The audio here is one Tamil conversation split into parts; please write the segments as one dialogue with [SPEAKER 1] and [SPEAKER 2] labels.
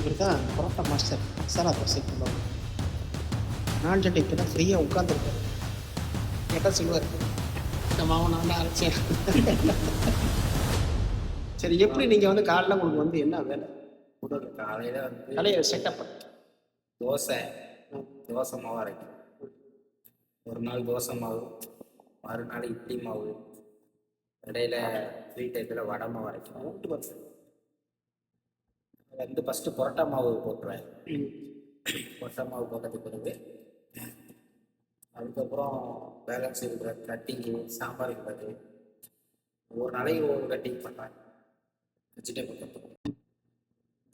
[SPEAKER 1] இவர் தான் பரோட்டா மாஸ்டர் மசாலா தோசை கொண்டவர் நான் சட்டை இப்போ தான் ஃப்ரீயாக உட்காந்துருக்காரு கேட்டால் சொல்லுவார் இந்த மாவை நான் தான் அரைச்சேன் சரி எப்படி நீங்கள் வந்து காலைல உங்களுக்கு வந்து என்ன வேலை?
[SPEAKER 2] காலையில் வந்து
[SPEAKER 1] கலையை செட்டப்
[SPEAKER 2] தோசை தோசை மாவு அரைக்கும் ஒரு நாள் தோசை மாவு மறுநாள் இட்லி மாவு. இடையில ஃப்ரீ டைத்தில் வடை மாவு அரைக்கும் வந்து ஃபஸ்ட்டு புரோட்டா மாவு போட்டுருவேன். புரோட்டா மாவு போட்டதுக்கு பிறகு அதுக்கப்புறம் பேலன்ஸ் இருக்கிற கட்டிங்கு சாம்பார் இருக்கிறது. ஒரு நாளைக்கு ஒரு கட்டிங் பண்ணுறேன் வெஜிடபிள் கட்டிங்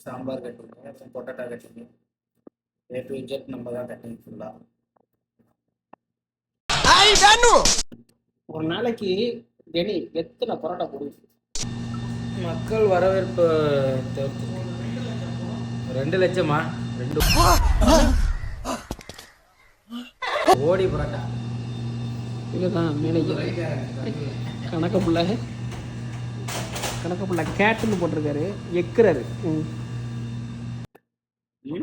[SPEAKER 2] சாம்பார் கட்டிங் அப்புறம் potato cutting A to Z நம்ம தான் கட்டிங் ஃபுல்லாக
[SPEAKER 1] ஒரு நாளைக்கு தினி எத்தனை பரோட்டா போடுவீங்க?
[SPEAKER 2] மக்கள் வரவேற்பு தவிர்த்து ரெண்டு லட்சமா? ரெண்டு. கோடி புரோட்டா.
[SPEAKER 1] இதுதான் மேனேஜர். கணக்க புள்ள. கணக்க புள்ள கேட்டுன்னு போட்டிருக்காரு. எக்குறாரு.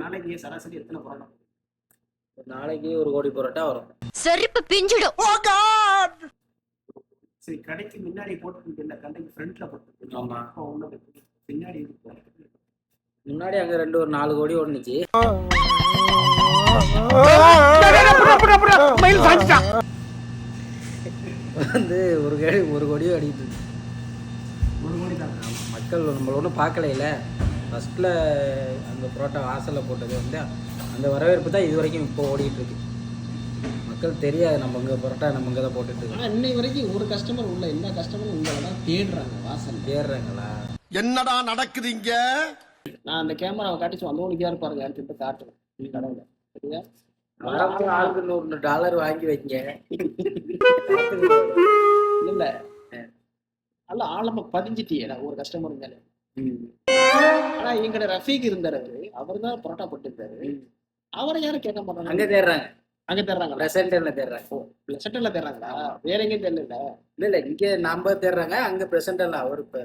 [SPEAKER 1] நாளைக்கு சராசரி எத்தனை பரோட்டா
[SPEAKER 2] ஒரு நாளைக்கு ஒரு கோடி புரோட்டா வரும்.
[SPEAKER 3] செருப்பு பிஞ்சிடும்.
[SPEAKER 1] சரி கடைக்கு முன்னாடி போட்டுருக்கீங்க கடைக்கு ஃப்ரண்ட்ல போட்டுருக்கீங்க.
[SPEAKER 2] ஆமா.
[SPEAKER 1] அப்போ ஒண்ணு பின்னாடி இருக்கும்
[SPEAKER 2] முன்னாடி அங்கே ரெண்டு ஒரு நாலு கோடி ஓடுனுச்சு. வந்து ஒரு கோடி ஒரு கோடியும் அடிக்கிட்டு.
[SPEAKER 1] ஒரு கோடி தான்.
[SPEAKER 2] மக்கள் நம்மள ஒன்றும் பார்க்கலையில ஃபஸ்ட்டில் அந்த புரோட்டா வாசலில் போட்டது வந்து அந்த வரவேற்பு தான் இது வரைக்கும் இப்போ ஓடிட்டு இருக்கு. மக்கள் தெரியாது நம்ம இங்கே புரோட்டா நம்ம இங்கே தான் போட்டுட்டு இருக்கோம்.
[SPEAKER 1] ஆனா இன்னை வரைக்கும் ஒரு கஸ்டமர் உள்ள எல்லா கஸ்டமரும் உங்களை தான் தேடுறாங்க வாசல்
[SPEAKER 2] தேடுறாங்களா?
[SPEAKER 4] என்னடா நடக்குது இங்க?
[SPEAKER 1] நான் அந்த கேமராவை காட்டி அந்த ஒன்று யார் பாருங்க அடுத்து காட்டுறேன். கடவுள சரியா?
[SPEAKER 2] வரப்போ ஆளுக்கு நூறு டாலர் வாங்கி வைங்க.
[SPEAKER 1] இல்ல. இல்ல நல்ல ஆழமா பதிஞ்சிட்டியேடா ஒரு கஸ்டமர் இருந்தாலே ஆனா எங்கட ரஃபீக் இருந்தாரு அவரு. அவர் தான் பரோட்டா போட்டுருந்தாரு. அவரை யாரும் கேட்க மாட்டாங்க.
[SPEAKER 2] அங்கே தேடுறாங்க.
[SPEAKER 1] அங்க தர்றாங்களா
[SPEAKER 2] ப்ரெசென்டரில் தேடுறாங்க.
[SPEAKER 1] செட்டல்ல தர்றாங்களா வேற எங்கேயும் தெரியல
[SPEAKER 2] இல்லை இல்லை இங்கே நம்ம தேடுறாங்க அங்கே ப்ரெசென்டரில் அவர் இப்போ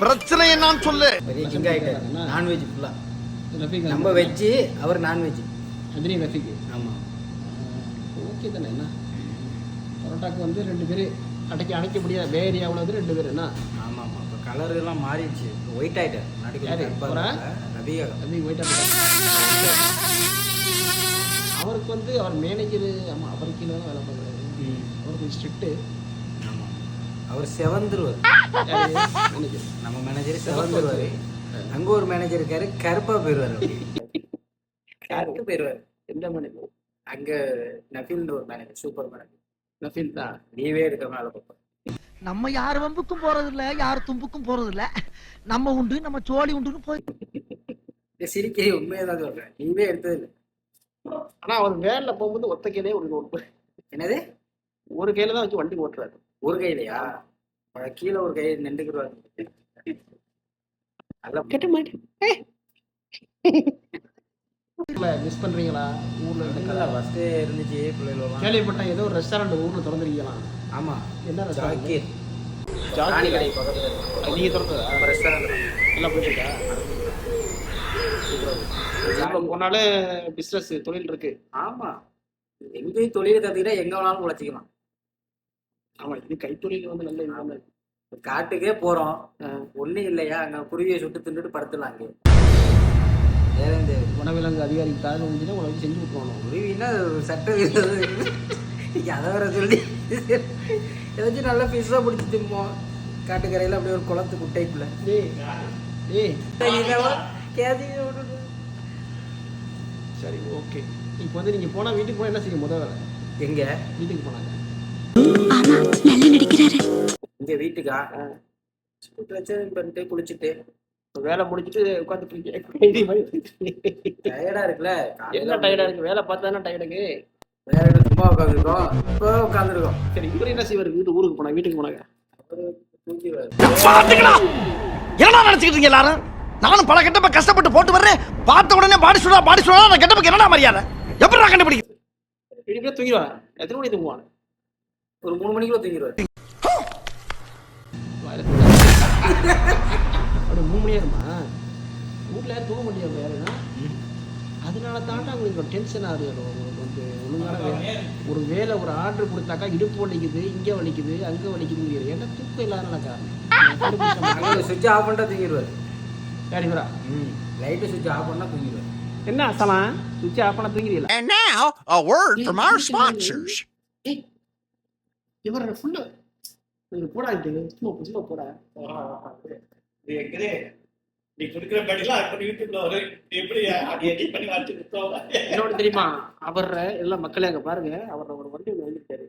[SPEAKER 4] பிரச்சனை என்னன்னு சொல்லு.
[SPEAKER 2] பெரிய கிங் ஆகிட்டார் நான்வெஜ் ஃபுல்லாக
[SPEAKER 1] ரஃபீக்.
[SPEAKER 2] நம்ம வெஜ்ஜு அவர் நான்வெஜ்
[SPEAKER 1] ரஜினி ரஃபீக்
[SPEAKER 2] ஆமாம்
[SPEAKER 1] ஓகே தானே என்ன? பரோட்டாக்கு வந்து ரெண்டு பேர் அடைக்க அடைக்க முடியாது வே ஏரியாவில் ரெண்டு பேர் என்ன?
[SPEAKER 2] ஆமாம் ஆமாம் இப்போ கலர் எல்லாம் மாறிடுச்சு. ஒயிட் ஆகிட்டார்? ரவியா
[SPEAKER 1] ரஃபீக். போயிட்டா அவருக்கு வந்து அவர் மேனேஜர் ஆமாம் அவர் கீழே தான் வேலை பார்க்குறாரு. அவர் கொஞ்சம் ஸ்ட்ரிக்ட்டு
[SPEAKER 2] அவர் செவந்துருவார். நம்ம மேனேஜர் செவந்துருவார். அங்கே ஒரு மேனேஜர் இருக்காரு கருப்பாக போயிடுவார் கருப்பு போயிடுவார்
[SPEAKER 1] எந்த மேனேஜர்
[SPEAKER 2] அங்கே நஃபீல்னு ஒரு மேனேஜர் சூப்பர் மேனேஜர்
[SPEAKER 1] ரஃபீல் தான்.
[SPEAKER 2] லீவே எடுக்கிற மேலே பார்ப்பேன்
[SPEAKER 5] நம்ம யார் வம்புக்கும் போறது இல்ல யார் தும்புக்கும் போறது இல்ல நம்ம உண்டு நம்ம சோழி உண்டுன்னு போய்
[SPEAKER 2] இந்த சிரிக்கை உண்மையை தான் சொல்கிறேன் லீவே எடுத்தது இல்லை.
[SPEAKER 1] ஆனால் அவர் வேனில் போகும்போது ஒத்த கையிலே ஒரு ஒரு
[SPEAKER 2] என்னது?
[SPEAKER 1] ஒரு கையில தான் வச்சு வண்டி ஓட்டுறாரு.
[SPEAKER 2] ஒரு கையிலையா? கீழே ஒரு கை நின்றுக்குருவார் நல்லா
[SPEAKER 1] கட்ட மாட்டேன் மிஸ் பண்றீங்களா? ஊர்ல
[SPEAKER 2] இல்லை ஃபஸ்ட்டு இருந்துச்சு பிள்ளைகளெல்லாம்
[SPEAKER 1] கேள்விப்பட்டேன் ஏதோ ஒரு ரெஸ்டாரண்ட் ஊர்ல திறந்துருக்கலாம்
[SPEAKER 2] ஆமாம்
[SPEAKER 1] என்ன ரெஸ்டாரண்ட்
[SPEAKER 2] ஜாக்கீர்
[SPEAKER 1] ஜாக்கி
[SPEAKER 2] கடை பக்கத்தில்
[SPEAKER 1] நீங்க திறந்ததா?
[SPEAKER 2] ரெஸ்டாரண்ட்
[SPEAKER 1] எல்லாம் போயிட்டு இருக்கா இப்ப போனாலே பிசினஸ் தொழில் இருக்கு.
[SPEAKER 2] ஆமா. எங்கேயும் தொழில் கத்துக்கிட்டா எங்க வேணாலும் உழைச்சிக்கலாம்.
[SPEAKER 1] ஆமா இது கைத்தொழில் வந்து நல்ல இல்லாம
[SPEAKER 2] காட்டுக்கே போறோம். ஒண்ணும் இல்லையா? அங்க குருவியை சுட்டு தின்னுட்டு படுத்துலாம் அங்கே வேற எந்த
[SPEAKER 1] வனவிலங்கு அதிகாரி காரணம் முடிஞ்சுன்னா உங்களை வச்சு செஞ்சு விட்டுருவானோ
[SPEAKER 2] குருவின்னா சட்ட அதை வர சொல்லி. ஏதாச்சும் நல்லா ஃபிஷ்ஷாக பிடிச்சி திம்போம் காட்டுக்கரையில் அப்படியே ஒரு குளத்து குட்டைக்குள்ள.
[SPEAKER 1] டேய் டேய்.
[SPEAKER 2] கேதி
[SPEAKER 1] சரி ஓகே. இப்போ வந்து நீங்க போனா வீட்டுக்கு போனா என்ன செய்ய முதல் வேலை?
[SPEAKER 2] எங்க?
[SPEAKER 1] வீட்டுக்கு போனாங்க.
[SPEAKER 3] ஆமா நல்லா நடிக்கிறாரு
[SPEAKER 2] இங்க வீட்டுக்கா பிரச்சனை பண்ணிட்டு குளிச்சுட்டு
[SPEAKER 1] வேலை முடிச்சிட்டு உட்காந்துட்டு இருக்கேன்
[SPEAKER 2] டயர்டா இருக்குல்ல
[SPEAKER 1] என்ன டயர்டா இருக்கு வேலை பார்த்தா தானே டயர்டுக்கு
[SPEAKER 2] வேற சும்மா உட்காந்துருக்கோம் இப்போ உட்காந்துருக்கோம்
[SPEAKER 1] சரி இவரு என்ன செய்வார் வீட்டு ஊருக்கு போனா வீட்டுக்கு போனாங்க
[SPEAKER 4] என்னடா நினைச்சுக்கிட்டு இருக்கீங்க எல்லாரும் நானும் பல கெட்டப்ப கஷ்டப்பட்டு போட்டு வர்றேன் பார்த்த உடனே பாடி சுடா பாடி சுடா நான் கெட்டப்புக்கு என்னடா மரியாதை எப்படி நான் கண்டுபிடிக்கிறேன்
[SPEAKER 1] தூங்கிடுவாங்க எத்தனை மணி தூங்குவாங்க
[SPEAKER 2] ஒரு மூணு மணிக்குள்ள தூங்கிடுவாரு
[SPEAKER 1] வாயில முடியாதுமா வீட்டில் தூங்க முடியாது யாருன்னா அதனால தாண்டா உங்களுக்கு டென்ஷன் ஆகுது உங்களுக்கு வந்து ஒழுங்கான ஒரு வேலை ஒரு ஆர்டர் கொடுத்தாக்கா இடுப்பு வலிக்குது இங்கே வலிக்குது அங்கே வலிக்குது ஏன்னா தூக்கம் இல்லாதனால காரணம்
[SPEAKER 2] அங்கே சுவிட்ச் ஆஃப் பண்ணிட்டா தூங்கிடுவார்
[SPEAKER 1] இவரா
[SPEAKER 2] ம் லைட்டு சுவிட்ச் ஆஃப் பண்ணால் தூங்கிடுவார்
[SPEAKER 1] என்ன அசலாம் சுவிட்ச் ஆஃப் பண்ண தூங்கிடல
[SPEAKER 6] And now, a word from our sponsors.
[SPEAKER 1] இவர் ஃபுல்லு இது போடா இது சும்மா சும்மா போடா.
[SPEAKER 7] நீ கொடுக்குற படிலாம் அப்படி யூடியூப்ல வரும் எப்படி அப்படி எடிட் பண்ணி வச்சு கொடுத்தோம்
[SPEAKER 1] இன்னொன்று தெரியுமா? அவர் எல்லாம் மக்களே அங்கே பாருங்க. அவர் ஒரு வண்டி வந்துட்டாரு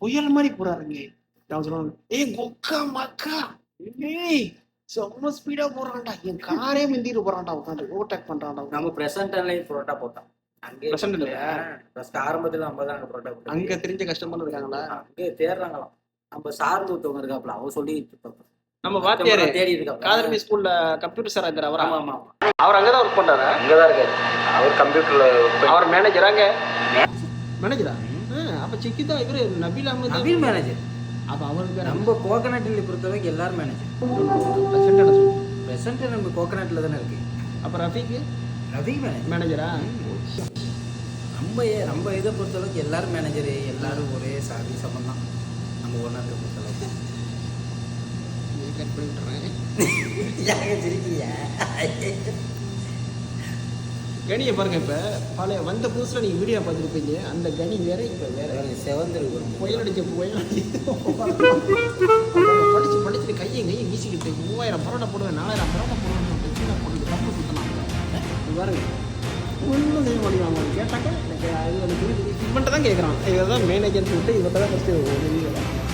[SPEAKER 1] புயல் மாதிரி போறாருங்க. நான் சொல்லுவாங்க ஏய் கொக்கா மக்கா ஏய் செம்ம ஸ்பீடா போறான்டா. என் காரே மிந்திட்டு போறான்டா உட்காந்து ஓவர்டேக் பண்றான்டா.
[SPEAKER 2] நம்ம ப்ரெசன்ட் லைன் புரோட்டா போட்டோம் அங்கே
[SPEAKER 1] Present இல்லையா?
[SPEAKER 2] ஃபர்ஸ்ட் ஆரம்பத்தில் நம்ம தான் அங்கே போட்டோம்
[SPEAKER 1] அங்க தெரிஞ்ச கஸ்டமர் இருக்காங்களா?
[SPEAKER 2] அங்கே தேடுறாங்களாம். நம்ம சார்ந்து ஒருத்தவங்க இருக்காப்ல அவ சொல்லி
[SPEAKER 1] நம்ம வாத்தியாரு
[SPEAKER 2] தேடி இருக்காப்ல
[SPEAKER 1] காதர்மி ஸ்கூல்ல கம்ப்யூட்டர் சார் இருந்தார் அவர்?
[SPEAKER 2] ஆமா ஆமா
[SPEAKER 1] அவர் அங்கதான் ஒர்க் பண்றாரு?
[SPEAKER 2] அங்கே தான் இருக்காரு. அவர் கம்ப்யூட்டரில்
[SPEAKER 1] அவர் மேனேஜராங்க மேனேஜரா அப்ப செக்கி தான் இவரு நபீல் அஹமது
[SPEAKER 2] நவீன் மேனேஜர்
[SPEAKER 1] அப்ப அவருக்கு
[SPEAKER 2] நம்ம கோகனட்ல பொறுத்தவரைக்கும் எல்லாரும் மேனேஜர். ப்ரெசென்ட் நம்ம கோகனட்ல தானே இருக்கு.
[SPEAKER 1] அப்ப ரஃபீக்கு?
[SPEAKER 2] ரவி மேனேஜர்
[SPEAKER 1] மேனேஜரா
[SPEAKER 2] நம்ம நம்ம இதை பொறுத்தளவுக்கு எல்லாரும் மேனேஜரு எல்லாரும் ஒரே சாதி சமம் தான் நம்ம ஒன்னாட்டு பொறுத்தளவுக்கு.
[SPEAKER 1] கட் பண்ணி விட்டுறேன்.
[SPEAKER 2] யாங்க சிரிக்கிறியா?
[SPEAKER 1] கனியை பாருங்க இப்ப. பழைய வந்த புதுசுல நீங்க வீடியோ பார்த்துருப்பீங்க. அந்த கனி வேற இப்ப வேற.
[SPEAKER 2] செவந்திருக்கு
[SPEAKER 1] புயல் அடிச்ச புயல் அடிச்சு. படிச்சு படிச்சுட்டு கையை கையை வீசிக்கிட்டு மூவாயிரம் பரோட்டா போடுவேன் நாலாயிரம் பரோட்டா போடுவேன். கீழே போட்டு தப்பு சுத்தலாம் பாருங்க ஒன்றும் செய்ய மாட்டேங்கிறாங்க கேட்டாக்க எனக்கு அது எனக்கு தான் கேட்குறான் இதை தான் மேனேஜர் சொல்லிட்டு இவர்கிட்ட தான் ஃபஸ்ட்டு